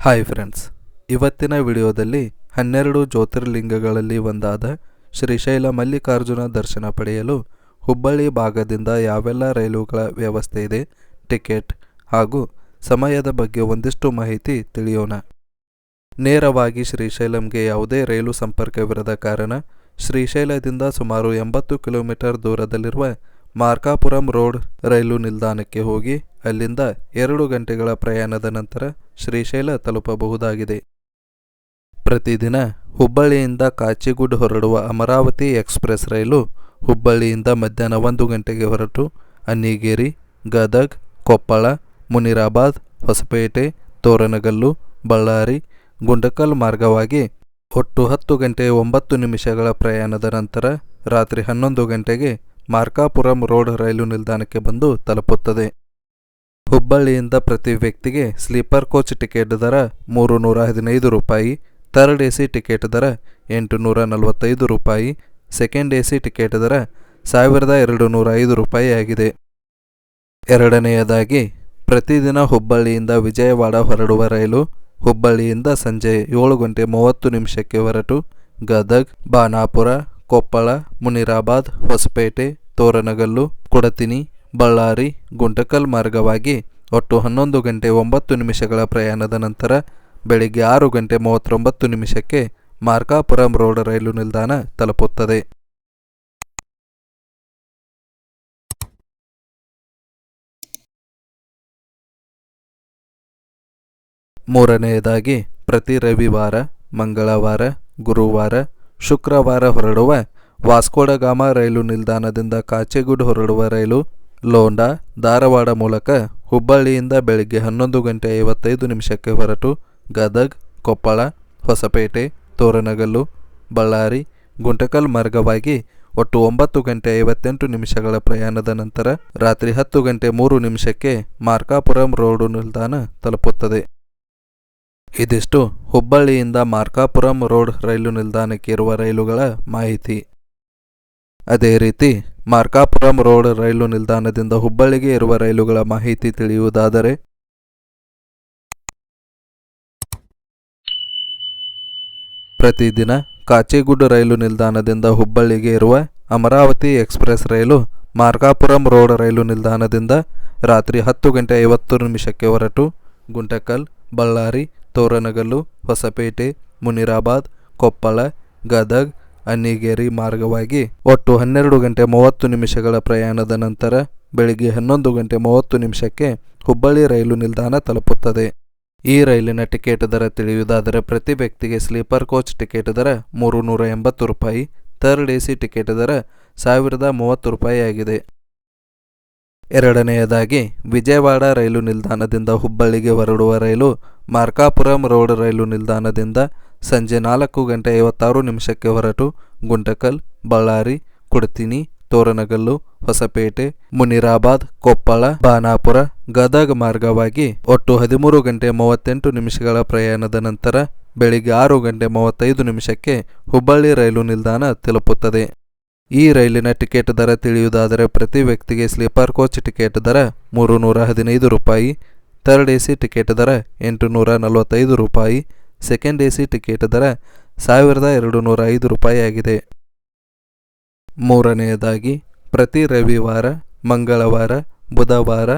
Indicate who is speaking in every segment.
Speaker 1: Hi friends ಇವತ್ತಿನ ವಿಡಿಯೋದಲ್ಲಿ ಹನ್ನೆರಡು ಜ್ಯೋತಿರ್ಲಿಂಗಗಳಲ್ಲಿ ಒಂದಾದ ಶ್ರೀಶೈಲ ಮಲ್ಲಿಕಾರ್ಜುನ ದರ್ಶನ ಪಡೆಯಲು ಹುಬ್ಬಳ್ಳಿ ಭಾಗದಿಂದ ಯಾವೆಲ್ಲ ರೈಲುಗಳ ವ್ಯವಸ್ಥೆ ಇದೆ, ಟಿಕೆಟ್ ಹಾಗೂ ಸಮಯದ ಬಗ್ಗೆ ಒಂದಿಷ್ಟು ಮಾಹಿತಿ ತಿಳಿಯೋಣ. ನೇರವಾಗಿ ಶ್ರೀಶೈಲಂಗೆ ಯಾವುದೇ ರೈಲು ಸಂಪರ್ಕವಿರದ ಕಾರಣ ಶ್ರೀಶೈಲದಿಂದ ಸುಮಾರು ಎಂಬತ್ತು ಕಿಲೋಮೀಟರ್ ದೂರದಲ್ಲಿರುವ ಮಾರ್ಕಾಪುರಂ ರೋಡ್ ರೈಲು ನಿಲ್ದಾಣಕ್ಕೆ ಹೋಗಿ ಅಲ್ಲಿಂದ ಎರಡು ಗಂಟೆಗಳ ಪ್ರಯಾಣದ ನಂತರ ಶ್ರೀಶೈಲ ತಲುಪಬಹುದಾಗಿದೆ. ಪ್ರತಿದಿನ ಹುಬ್ಬಳ್ಳಿಯಿಂದ ಕಾಚಿಗುಡ್ ಹೊರಡುವ ಅಮರಾವತಿ ಎಕ್ಸ್ಪ್ರೆಸ್ ರೈಲು ಹುಬ್ಬಳ್ಳಿಯಿಂದ ಮಧ್ಯಾಹ್ನ ಒಂದು ಗಂಟೆಗೆ ಹೊರಟು ಅನ್ನಿಗೇರಿ ಗದಗ್, ಕೊಪ್ಪಳ, ಮುನಿರಾಬಾದ್, ಹೊಸಪೇಟೆ, ತೋರಣಗಲ್ಲು, ಬಳ್ಳಾರಿ, ಗುಂಡಕಲ್ ಮಾರ್ಗವಾಗಿ ಒಟ್ಟು ಹತ್ತು ಗಂಟೆ ಒಂಬತ್ತು ನಿಮಿಷಗಳ ಪ್ರಯಾಣದ ನಂತರ ರಾತ್ರಿ ಹನ್ನೊಂದು ಗಂಟೆಗೆ ಮಾರ್ಕಾಪುರಂ ರೋಡ್ ರೈಲು ನಿಲ್ದಾಣಕ್ಕೆ ಬಂದು ತಲುಪುತ್ತದೆ. ಹುಬ್ಬಳ್ಳಿಯಿಂದ ಪ್ರತಿ ವ್ಯಕ್ತಿಗೆ ಸ್ಲೀಪರ್ ಕೋಚ್ ಟಿಕೆಟ್ ದರ ಮೂರು ನೂರ ಹದಿನೈದು ರೂಪಾಯಿ, ಥರ್ಡ್ ಎ ಸಿ ಟಿಕೆಟ್ ದರ ಎಂಟು ನೂರ ನಲವತ್ತೈದು ರೂಪಾಯಿ, ಸೆಕೆಂಡ್ ಎ ಸಿ ಟಿಕೆಟ್ ದರ ಸಾವಿರದ ಎರಡು ನೂರ ಐದು ರೂಪಾಯಿ ಆಗಿದೆ ಎರಡನೆಯದಾಗಿ, ಪ್ರತಿದಿನ ಹುಬ್ಬಳ್ಳಿಯಿಂದ ವಿಜಯವಾಡ ಹೊರಡುವ ರೈಲು ಹುಬ್ಬಳ್ಳಿಯಿಂದ ಸಂಜೆ ಏಳು ಗಂಟೆ ಮೂವತ್ತು ನಿಮಿಷಕ್ಕೆ ಹೊರಟು ಗದಗ್, ಬಾನಾಪುರ, ಕೊಪ್ಪಳ, ಮುನಿರಾಬಾದ್, ಹೊಸಪೇಟೆ, ತೋರಣಗಲ್ಲು, ಕೊಡತಿನಿ ಬಳ್ಳಾರಿ ಗುಂಟಕಲ್ ಮಾರ್ಗವಾಗಿ ಒಟ್ಟು ಹನ್ನೊಂದು ಗಂಟೆ ಒಂಬತ್ತು ನಿಮಿಷಗಳ ಪ್ರಯಾಣದ ನಂತರ ಬೆಳಿಗ್ಗೆ ಆರು ಗಂಟೆ ಮೂವತ್ತೊಂಬತ್ತು ನಿಮಿಷಕ್ಕೆ ಮಾರ್ಕಾಪುರಂ ರೋಡ್ ರೈಲು ನಿಲ್ದಾಣ ತಲುಪುತ್ತದೆ. ಮೂರನೆಯದಾಗಿ ಪ್ರತಿ ರವಿವಾರ, ಮಂಗಳವಾರ, ಗುರುವಾರ, ಶುಕ್ರವಾರ ಹೊರಡುವ ವಾಸ್ಕೋಡಗಾಮ ರೈಲು ನಿಲ್ದಾಣದಿಂದ ಕಾಚೆಗುಡ್ ಹೊರಡುವ ರೈಲು ಲೋಂಡಾ ಧಾರವಾಡ ಮೂಲಕ ಹುಬ್ಬಳ್ಳಿಯಿಂದ ಬೆಳಿಗ್ಗೆ ಹನ್ನೊಂದು ಗಂಟೆ ಐವತ್ತೈದು ನಿಮಿಷಕ್ಕೆ ಹೊರಟು ಗದಗ್, ಕೊಪ್ಪಳ, ಹೊಸಪೇಟೆ, ತೋರಣಗಲ್ಲು, ಬಳ್ಳಾರಿ, ಗುಂಟಕಲ್ ಮಾರ್ಗವಾಗಿ ಒಟ್ಟು ಒಂಬತ್ತು ಗಂಟೆ ಐವತ್ತೆಂಟು ನಿಮಿಷಗಳ ಪ್ರಯಾಣದ ನಂತರ ರಾತ್ರಿ ಹತ್ತು ಗಂಟೆ ಮೂರು ನಿಮಿಷಕ್ಕೆ ಮಾರ್ಕಾಪುರಂ ರೋಡು ನಿಲ್ದಾಣ ತಲುಪುತ್ತದೆ. ಇದಿಷ್ಟು ಹುಬ್ಬಳ್ಳಿಯಿಂದ ಮಾರ್ಕಾಪುರಂ ರೋಡ್ ರೈಲು ನಿಲ್ದಾಣಕ್ಕೆ ಇರುವ ರೈಲುಗಳ ಮಾಹಿತಿ. ಅದೇ ರೀತಿ ಮಾರ್ಕಾಪುರಂ ರೋಡ್ ರೈಲು ನಿಲ್ದಾಣದಿಂದ ಹುಬ್ಬಳ್ಳಿಗೆ ಇರುವ ರೈಲುಗಳ ಮಾಹಿತಿ ತಿಳಿಯುವುದಾದರೆ ಪ್ರತಿದಿನ ಕಾಚಿಗುಡ್ ರೈಲು ನಿಲ್ದಾಣದಿಂದ ಹುಬ್ಬಳ್ಳಿಗೆ ಇರುವ ಅಮರಾವತಿ ಎಕ್ಸ್ಪ್ರೆಸ್ ರೈಲು ಮಾರ್ಕಾಪುರಂ ರೋಡ್ ರೈಲು ನಿಲ್ದಾಣದಿಂದ ರಾತ್ರಿ ಹತ್ತು ಗಂಟೆ ಐವತ್ತು ನಿಮಿಷಕ್ಕೆ ಹೊರಟು. ಗುಂಟಕಲ್, ಬಳ್ಳಾರಿ, ತೋರಣಗಲ್ಲು, ಹೊಸಪೇಟೆ, ಮುನಿರಾಬಾದ್, ಕೊಪ್ಪಳ, ಗದಗ್ ಅನ್ನಿಗೇರಿ ಮಾರ್ಗವಾಗಿ ಒಟ್ಟು ಹನ್ನೆರಡು ಗಂಟೆ ಮೂವತ್ತು ನಿಮಿಷಗಳ ಪ್ರಯಾಣದ ನಂತರ ಬೆಳಿಗ್ಗೆ ಹನ್ನೊಂದು ಗಂಟೆ ಮೂವತ್ತು ನಿಮಿಷಕ್ಕೆ ಹುಬ್ಬಳ್ಳಿ ರೈಲು ನಿಲ್ದಾಣ ತಲುಪುತ್ತದೆ. ಈ ರೈಲಿನ ಟಿಕೆಟ್ ದರ ತಿಳಿಯುವುದಾದರೆ ಪ್ರತಿ ವ್ಯಕ್ತಿಗೆ ಸ್ಲೀಪರ್ ಕೋಚ್ ಟಿಕೆಟ್ ದರ ಮೂರು ನೂರ ಎಂಬತ್ತು ರೂಪಾಯಿ, ಥರ್ಡ್ ಎ ಸಿ ಟಿಕೆಟ್ ದರ ಸಾವಿರದ ಮೂವತ್ತು ರೂಪಾಯಿ ಆಗಿದೆ. ಎರಡನೆಯದಾಗಿ, ವಿಜಯವಾಡ ರೈಲು ನಿಲ್ದಾಣದಿಂದ ಹುಬ್ಬಳ್ಳಿಗೆ ಹೊರಡುವ ರೈಲು ಮಾರ್ಕಾಪುರಂ ರೋಡ್ ರೈಲು ನಿಲ್ದಾಣದಿಂದ ಸಂಜೆ ನಾಲ್ಕು ಗಂಟೆ ಐವತ್ತಾರು ನಿಮಿಷಕ್ಕೆ ಹೊರಟು ಗುಂಟಕಲ್, ಬಳ್ಳಾರಿ, ಕುಡತಿನಿ, ತೋರಣಗಲ್ಲು, ಹೊಸಪೇಟೆ, ಮುನಿರಾಬಾದ್, ಕೊಪ್ಪಳ, ಬಾನಾಪುರ, ಗದಗ ಮಾರ್ಗವಾಗಿ ಒಟ್ಟು ಹದಿಮೂರು ಗಂಟೆ ಮೂವತ್ತೆಂಟು ನಿಮಿಷಗಳ ಪ್ರಯಾಣದ ನಂತರ ಬೆಳಿಗ್ಗೆ ಆರು ಗಂಟೆ ಮೂವತ್ತೈದು ನಿಮಿಷಕ್ಕೆ ಹುಬ್ಬಳ್ಳಿ ರೈಲು ನಿಲ್ದಾಣ ತಲುಪುತ್ತದೆ. ಈ ರೈಲಿನ ಟಿಕೆಟ್ ದರ ತಿಳಿಯುವುದಾದರೆ ಪ್ರತಿ ವ್ಯಕ್ತಿಗೆ ಸ್ಲೀಪರ್ ಕೋಚ್ ಟಿಕೆಟ್ ದರ ಮೂರು ನೂರ ಹದಿನೈದು ರೂಪಾಯಿ, ಥರ್ಡ್ ಎ ಸಿ ಟಿಕೆಟ್ ದರ ಎಂಟು ನೂರ ನಲವತ್ತೈದು ರೂಪಾಯಿ ಸೆಕೆಂಡ್ ಎ ಸಿ ಟಿಕೆಟ್ ದರ ಸಾವಿರದ ಎರಡು ನೂರ ಐದು ರೂಪಾಯಿ ಆಗಿದೆ ಮೂರನೆಯದಾಗಿ, ಪ್ರತಿ ರವಿವಾರ, ಮಂಗಳವಾರ, ಬುಧವಾರ,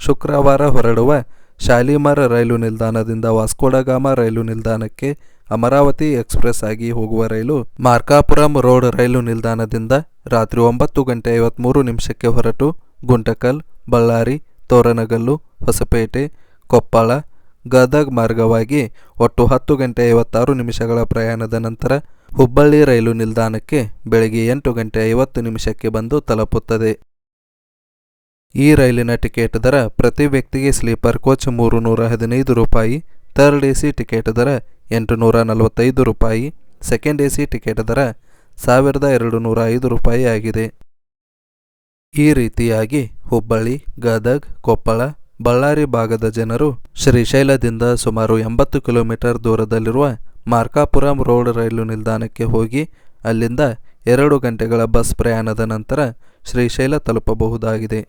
Speaker 1: ಶುಕ್ರವಾರ ಹೊರಡುವ ಶಾಲಿಮಾರ್ ರೈಲು ನಿಲ್ದಾಣದಿಂದ ವಾಸ್ಕೋಡಗಾಮ ರೈಲು ನಿಲ್ದಾಣಕ್ಕೆ ಅಮರಾವತಿ ಎಕ್ಸ್ಪ್ರೆಸ್ ಆಗಿ ಹೋಗುವ ರೈಲು ಮಾರ್ಕಾಪುರಂ ರೋಡ್ ರೈಲು ನಿಲ್ದಾಣದಿಂದ ರಾತ್ರಿ ಒಂಬತ್ತು ಗಂಟೆ ಐವತ್ತ್ಮೂರು ನಿಮಿಷಕ್ಕೆ ಹೊರಟು ಗುಂಟಕಲ್, ಬಳ್ಳಾರಿ, ತೋರಣಗಲ್ಲು, ಹೊಸಪೇಟೆ, ಕೊಪ್ಪಳ ಗದಗ್ ಮಾರ್ಗವಾಗಿ ಒಟ್ಟು ಹತ್ತು ಗಂಟೆ ಐವತ್ತಾರು ನಿಮಿಷಗಳ ಪ್ರಯಾಣದ ನಂತರ ಹುಬ್ಬಳ್ಳಿ ರೈಲು ನಿಲ್ದಾಣಕ್ಕೆ ಬೆಳಗ್ಗೆ ಎಂಟು ಗಂಟೆ ಐವತ್ತು ನಿಮಿಷಕ್ಕೆ ಬಂದು ತಲುಪುತ್ತದೆ. ಈ ರೈಲಿನ ಟಿಕೆಟ್ ದರ ಪ್ರತಿ ವ್ಯಕ್ತಿಗೆ ಸ್ಲೀಪರ್ ಕೋಚ್ ಮೂರು ನೂರ ಹದಿನೈದು ರೂಪಾಯಿ, ಥರ್ಡ್ ಎ ಸಿ ಟಿಕೆಟ್ ದರ ಎಂಟು ನೂರ ನಲವತ್ತೈದು ರೂಪಾಯಿ, ಸೆಕೆಂಡ್ ಎ ಸಿ ಟಿಕೆಟ್ ದರ ಸಾವಿರದ ಎರಡು ನೂರ ಐದು ರೂಪಾಯಿ ಆಗಿದೆ. ಈ ರೀತಿಯಾಗಿ ಹುಬ್ಬಳ್ಳಿ, ಗದಗ್, ಕೊಪ್ಪಳ ಬಳ್ಳಾರಿ ಭಾಗದ ಜನರು ಶ್ರೀಶೈಲದಿಂದ ಸುಮಾರು ಎಂಬತ್ತು ಕಿಲೋಮೀಟರ್ ದೂರದಲ್ಲಿರುವ ಮಾರ್ಕಾಪುರಂ ರೋಡ್ ರೈಲು ನಿಲ್ದಾಣಕ್ಕೆ ಹೋಗಿ ಅಲ್ಲಿಂದ ಎರಡು ಗಂಟೆಗಳ ಬಸ್ ಪ್ರಯಾಣದ ನಂತರ ಶ್ರೀಶೈಲ ತಲುಪಬಹುದಾಗಿದೆ.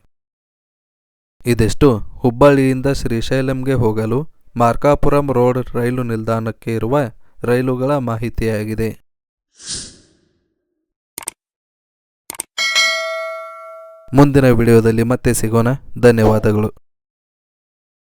Speaker 1: ಇದಿಷ್ಟು ಹುಬ್ಬಳ್ಳಿಯಿಂದ ಶ್ರೀಶೈಲಂಗೆ ಹೋಗಲು ಮಾರ್ಕಾಪುರಂ ರೋಡ್ ರೈಲು ನಿಲ್ದಾಣಕ್ಕೆ ಇರುವ ರೈಲುಗಳ ಮಾಹಿತಿಯಾಗಿದೆ. ಮುಂದಿನ ವಿಡಿಯೋದಲ್ಲಿ ಮತ್ತೆ ಸಿಗೋಣ. ಧನ್ಯವಾದಗಳು.